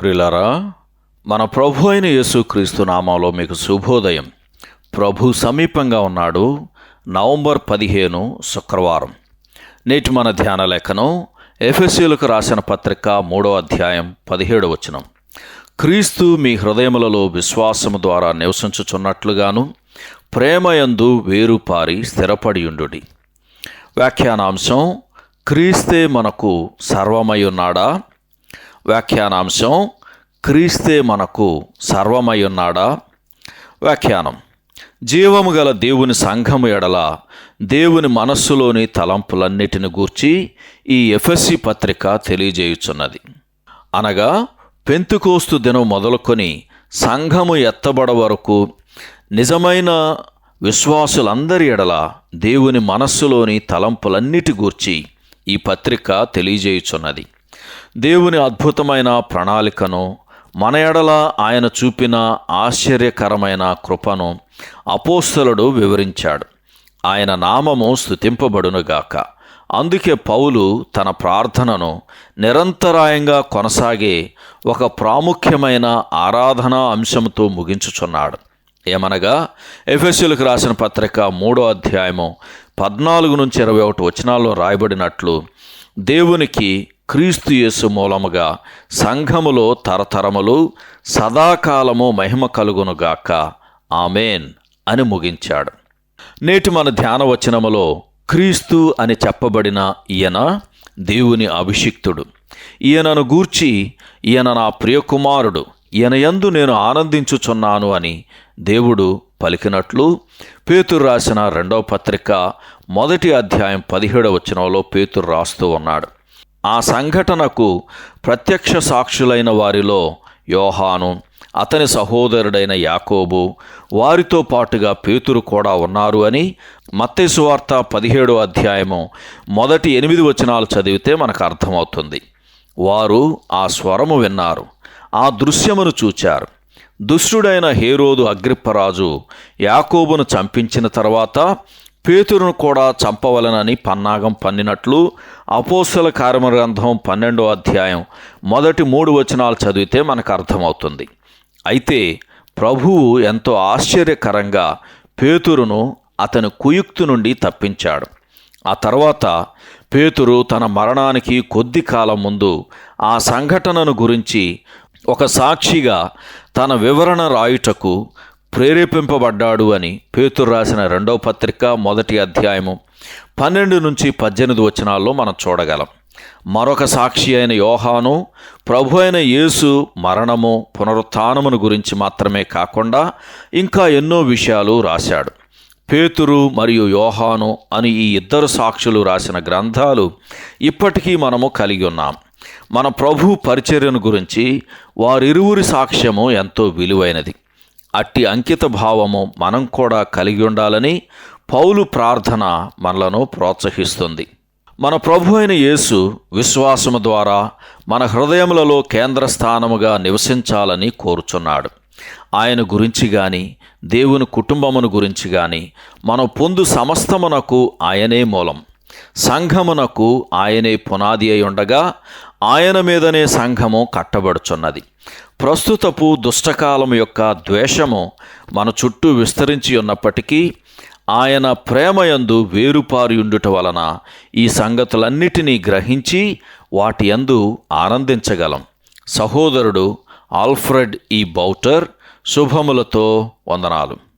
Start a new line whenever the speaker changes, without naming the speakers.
ప్రిలరా మన ప్రభు అయిన యేసుక్రీస్తు నామంలో మీకు శుభోదయం. ప్రభు సమీపంగా ఉన్నాడు నవంబర్ పదిహేను శుక్రవారం. నేటి మన ధ్యాన లేఖనం ఎఫ్ఎస్సీలకు రాసిన పత్రిక మూడో అధ్యాయం పదిహేడు వచనం. క్రీస్తు మీ హృదయములలో విశ్వాసము ద్వారా నివసించుచున్నట్లుగాను ప్రేమయందు వేరుపారి స్థిరపడియుండుడి. వ్యాఖ్యానాంశం క్రీస్తే మనకు సర్వమై ఉన్నాడా వ్యాఖ్యానాంశం క్రీస్తే మనకు సర్వమై ఉన్నాడా వ్యాఖ్యానం జీవము గల దేవుని సంఘము ఎడల దేవుని మనస్సులోని తలంపులన్నిటిని గూర్చి ఈ ఎఫ్ఎస్సి పత్రిక తెలియజేయుచున్నది. అనగా పెంతుకోస్తు దినం మొదలుకొని సంఘము ఎత్తబడ వరకు నిజమైన విశ్వాసులందరి ఎడల దేవుని మనస్సులోని తలంపులన్నిటి గూర్చి ఈ పత్రిక తెలియజేయుచున్నది. దేవుని అద్భుతమైన ప్రణాళికను మన ఎడల ఆయన చూపిన ఆశ్చర్యకరమైన కృపను అపోస్తలుడు వివరించాడు. ఆయన నామము స్థుతింపబడునుగాక అందుకే పౌలు తన ప్రార్థనను నిరంతరాయంగా కొనసాగే ఒక ప్రాముఖ్యమైన ఆరాధనా అంశంతో ముగించుచున్నాడు. ఏమనగా ఎఫ్ఎస్యులకు రాసిన పత్రిక మూడో అధ్యాయము పద్నాలుగు నుంచి ఇరవై ఒకటి వచనాల్లో రాయబడినట్లు దేవునికి క్రీస్తు యేసు మూలముగా సంఘములో తరతరములు సదాకాలము మహిమ కలుగునుగాక. ఆమెన్ అని ముగించాడు. నేటి మన ధ్యాన వచనములో క్రీస్తు అని చెప్పబడిన ఈయన దేవుని అభిషిక్తుడు. ఈయనను గూర్చి ఈయన నా ప్రియకుమారుడు ఈయన యందు నేను ఆనందించుచున్నాను అని దేవుడు పలికినట్లు పేతురు రాసిన రెండవ పత్రిక మొదటి అధ్యాయం పదిహేడవ వచనంలో పేతురు రాస్తూ ఉన్నాడు. ఆ సంఘటనకు ప్రత్యక్ష సాక్షులైన వారిలో యోహాను అతని సహోదరుడైన యాకోబు వారితో పాటుగా పేతురు కూడా ఉన్నారు అని మత్తేసు వార్త పదిహేడో అధ్యాయము మొదటి ఎనిమిది వచనాలు చదివితే మనకు అర్థమవుతుంది. వారు ఆ స్వరము విన్నారు ఆ దృశ్యమును చూచారు. దుష్టుడైన హేరోదు అగ్రిప్పరాజు యాకోబును చంపించిన తర్వాత పేతురును కూడా చంపవలనని పన్నాగం పన్నినట్లు అపోసల కార్యగ్రంథం పన్నెండో అధ్యాయం మొదటి మూడు వచనాలు చదివితే మనకు అర్థమవుతుంది. అయితే ప్రభువు ఎంతో ఆశ్చర్యకరంగా పేతురును అతని కుయుక్తు నుండి తప్పించాడు. ఆ తర్వాత పేతురు తన మరణానికి కొద్ది కాలం ముందు ఆ సంఘటనను గురించి ఒక సాక్షిగా తన వివరణ రాయుటకు ప్రేరేపింపబడ్డాడు అని పేతురు రాసిన రెండవ పత్రిక మొదటి అధ్యాయము పన్నెండు నుంచి పద్దెనిమిది వచనాల్లో మనం చూడగలం. మరొక సాక్షి అయిన యోహాను ప్రభు అయిన యేసు మరణము పునరుత్నమును గురించి మాత్రమే కాకుండా ఇంకా ఎన్నో విషయాలు రాశాడు. పేతురు మరియు యోహాను అని ఈ ఇద్దరు సాక్షులు రాసిన గ్రంథాలు ఇప్పటికీ మనము కలిగి ఉన్నాం. మన ప్రభు పరిచర్యను గురించి వారిరువురి సాక్ష్యము ఎంతో విలువైనది. అట్టి అంకిత భావము మనం కూడా కలిగి ఉండాలని పౌలు ప్రార్థన మనలను ప్రోత్సహిస్తుంది. మన ప్రభు అయిన యేసు విశ్వాసము ద్వారా మన హృదయములలో కేంద్ర స్థానముగా నివసించాలని కోరుచున్నాడు. ఆయన గురించి కానీ దేవుని కుటుంబమును గురించి కానీ మనం పొందు సమస్తమునకు ఆయనే మూలం. సంఘమునకు ఆయనే పునాది అయి ఉండగా ఆయన మీదనే సంఘము కట్టబడుచున్నది. ప్రస్తుతపు దుష్టకాలం యొక్క ద్వేషము మన చుట్టూ విస్తరించి ఉన్నప్పటికీ ఆయన ప్రేమయందు వేరుపారి ఉండుట వలన ఈ సంగతులన్నిటినీ గ్రహించి వాటి యందు ఆనందించగలం. సహోదరుడు ఆల్ఫ్రెడ్ ఈ బౌటర్ శుభములతో వందనాలు.